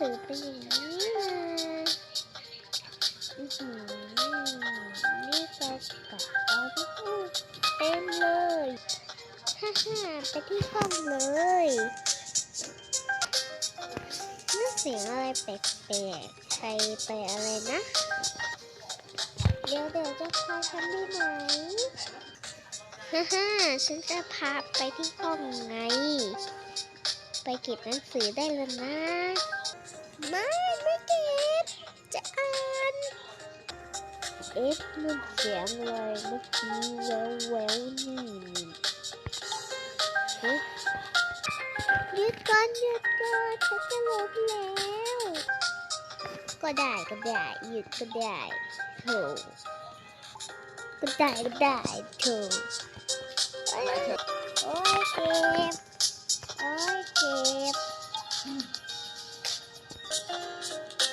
สือเป็นอย่างนี้นะอือหือนี่ก็กระเป๋าที่พูดเต็มเลยฮ่าฮ่าไปที่ห้องเลยนึกเสียงอะไรแปลกๆใครไปอะไรนะ เดี๋ยวเดี๋ยวจะพาฉันไปไหนฮ่าฮ่าฉันจะพาไปที่ห้องไง ไปเก็บหนังสือได้แล้วนะ เอ๊ะมันเสียงอะไรเมื่อกี้แววแววนี่เฮ้ยหยุดก่อนหยุดก่อนฉันจะลบแล้ว ก็ได้ก็ได้หยุดก็ได้โถก็ได้ก็ได้โถโอ้ยโอ้ยเจ็บโอ้ยเจ็บ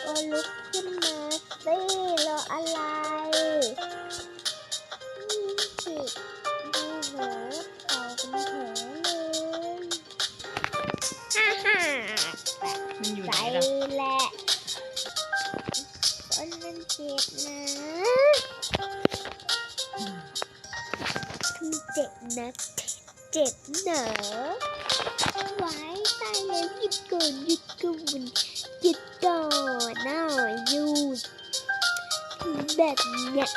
โอ้ลุกขึ้นมาสิรออะไร มันอยู่ใจไหนล่ะแหละคนมันเจ็บนะคือเจ็บนะเจ็บหนาไว้ตายแล้วหยุดก่อนหยุดก่อนหยุดก่อนน่าหยุด แบบเนี้ย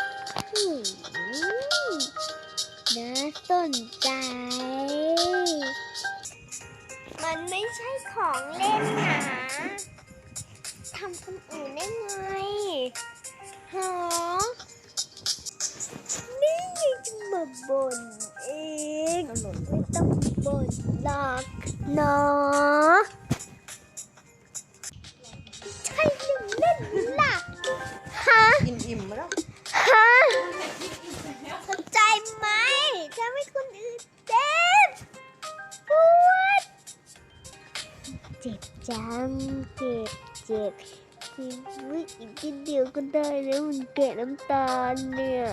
หืมน่าสนใจ มันไม่ใช่ของเล่นนะทำคนอื่นได้ไงฮะนี่ยังจะมาบ่นเอง ไม่ต้องบ่นหรอกเนาะ อิ่มอิ่มแล้วฮะเข้าใจไหมทำให้คนอื่นเจ็บปวดเจ็บจังเจ็บเจ็บชีวิตอีกนิดเดียวก็ได้แล้วมันแกะน้ำตาลเนี่ย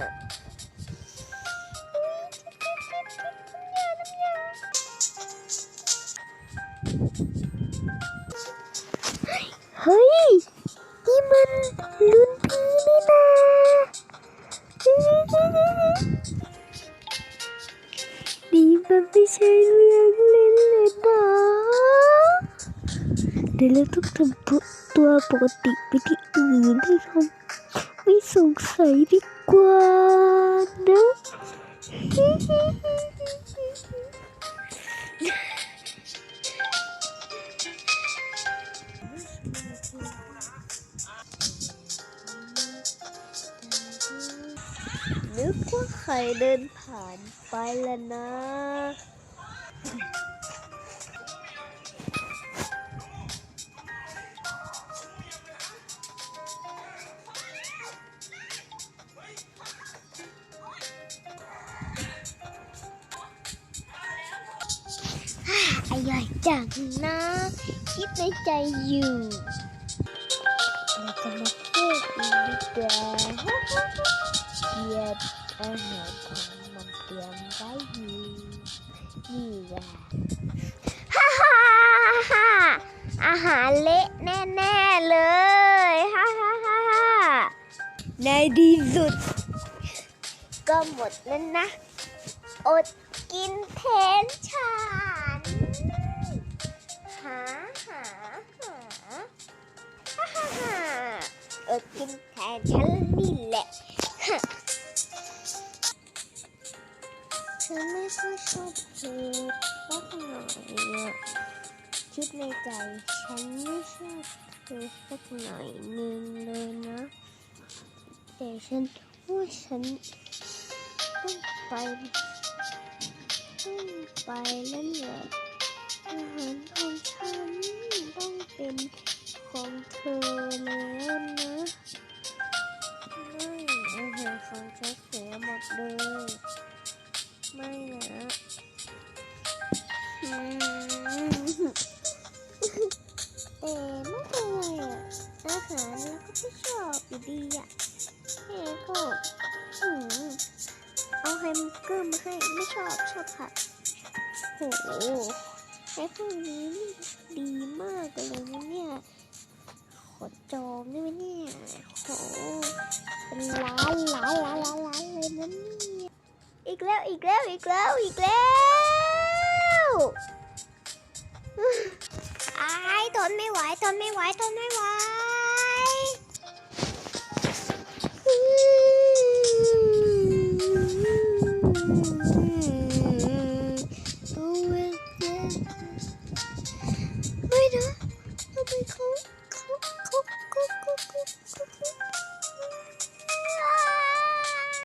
เฮ้ย นี่มันลุ้น พีนี่นานี่มันไม่ใช่เรื่องเล่นเลยนะเดี๋ยวเราต้องทำตัวปกติไปที่อื่นให้เขาไม่สงสัยดีกว่านะ นึกว่าใครเดินผ่านไปแล้วนะ อร่อยจังนะ คิดในใจอยู่เราจะมาพูดอีกดีกว่า เอาหารของมันเตรียมไว้อยู่นี่แหละฮ่าฮ่าฮ่าอาหารเละแน่ๆเลยฮ่าฮ่าฮ่าฮ่าในที่สุด ก็หมดแล้วนะ อดกินแทนฉันหาหาหาฮ่าฮ่าฮ่าอดกินแทนฉันนี่แหละ ฉันไม่ค่อยชอบเธอสักหน่อยอะคิดในใจฉันไม่ชอบเธอสักหน่อยนึงเลยนะแต่ฉันว่าฉันต้องไปต้องไปแล้วแหละอาหารของฉันต้องเป็นของเธอแล้วนะไม่อาหารของฉันเสียหมดเลย ไม่นะอืมแต่ไม่เป็นไรอะอาหารเราก็ไม่ชอบอยู่ดีอะแม่ก็อืมเอาแฮมเบอร์เกอร์มาให้ไม่ชอบชอบผัดโหไอ้พวกนี้นี่ดีมากเลยนะเนี่ยมได้ไหมเนี่ยโอ้โหเป็นล้านล้านล้านล้าน กแล้วอีกแล้วอีกแล้วอีกแล้วอายทนไม่ไหวทนไม่ไหวทนไม่ไหว